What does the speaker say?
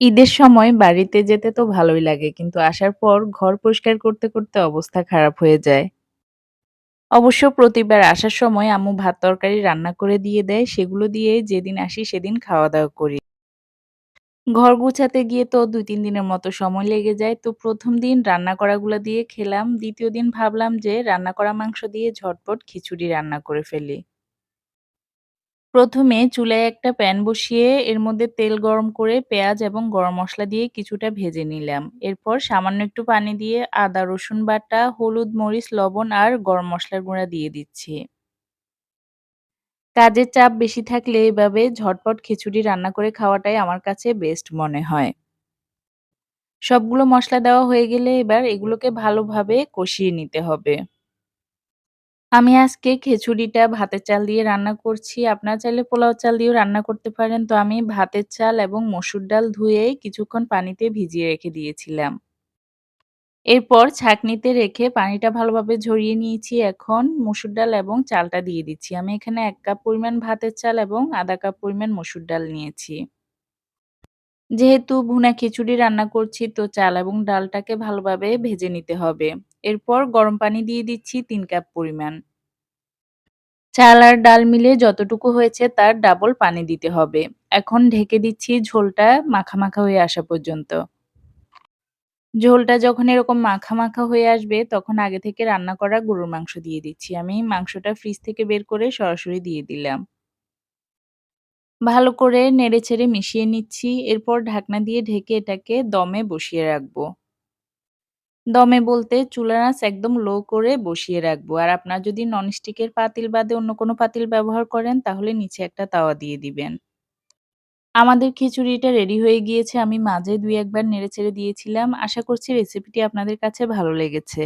ঈদের সময় বাড়িতে যেতে তো ভালোই লাগে। কিন্তু আসার পর ঘর পরিষ্কার করতে, করতে অবস্থা খারাপ হয়ে যায়। অবশ্য প্রতিবার আসার সময় আম্মু ভাত-তরকারি রান্না করে দিয়ে দেয়। সেগুলো দিয়ে যেদিন আসি সেদিন খাওয়া-দাওয়া করি। ঘর গুছাতে গিয়ে তো ২-৩ দিনের মতো সময় লেগে যায়। তো ১ম দিন রান্না করাগুলো দিয়ে খেলাম। ২য় দিন ভাবলাম যে রান্না করা মাংস দিয়ে ঝটপট খিচুড়ি রান্না করে ফেলি। ১ম এ চুলায় একটা প্যান বসিয়ে এর মধ্যে তেল গরম করে পেঁয়াজ এবং গরম মশলা দিয়ে কিছুটা ভেজে নিলাম। এরপর সামান্য একটু পানি দিয়ে আদা, রসুন বাটা, হলুদ, মরিচ, লবণ আর গরম মশলার গুঁড়া দিয়ে দিচ্ছি। কাজের চাপ বেশি থাকলে এভাবে ঝটপট খিচুড়ি রান্না করে খাওয়াটাই আমার কাছে বেস্ট মনে হয়। সবগুলো মসলা দেওয়া হয়ে গেলে এবার এগুলোকে ভালোভাবে কষিয়ে নিতে হবে। আমি আজকে খিচুড়িটা ভাতের চাল দিয়ে রান্না করছি। আপনারা চাইলে পোলাও চাল দিয়েও রান্না করতে পারেন। তো আমি ভাতের চাল এবং মসুর ডাল ধুয়ে কিছুক্ষণ পানিতে ভিজিয়ে রেখে দিয়েছিলাম। এরপর ছাঁকনিতে রেখে পানিটা ভালোভাবে ঝরিয়ে নিয়েছি। এখন মসুর ডাল এবং চালটা দিয়ে দিচ্ছি। আমি এখানে ১ কাপ পরিমাণ ভাতের চাল এবং ১/২ কাপ পরিমাণ মসুর ডাল নিয়েছি। যেহেতু ভুনা খিচুড়ি রান্না করছি, তো চাল এবং ডালটাকে ভালোভাবে ভেজে নিতে হবে। এরপর গরম পানি দিয়ে দিচ্ছি তিন কাপ পরিমাণ। চাল আর ডাল মিলে যতটুকু হয়েছে তার ডাবল পানি দিতে হবে। এখন ঢেকে দিচ্ছি ঝোলটা মাখা, মাখা হয়ে আসা পর্যন্ত। ঝোলটা যখন এরকম মাখা, মাখা হয়ে আসবে তখন আগে থেকে রান্না করা গরুর মাংস দিয়ে দিচ্ছি। আমি মাংসটা ফ্রিজ থেকে বের করে সরাসরি দিয়ে দিলাম। ভালো করে নেড়ে ছেড়ে মিশিয়ে নিচ্ছি। এরপর ঢাকনা দিয়ে ঢেকে এটাকে দমে বসিয়ে রাখব। দমে বলতে চুলার একদম লো করে বসিয়ে রাখব। আর আপনার যদি ননস্টিকের পাতিল বাদে অন্য কোনো পাতিল ব্যবহার করেন, তাহলে নিচে একটা তাওয়া দিয়ে দিবেন। আমাদের খিচুড়িটা রেডি হয়ে গিয়েছে। আমি মাঝে ২-১ বার নেড়েচেড়ে দিয়েছিলাম। আশা করছি রেসিপিটি আপনাদের কাছে ভালো লেগেছে।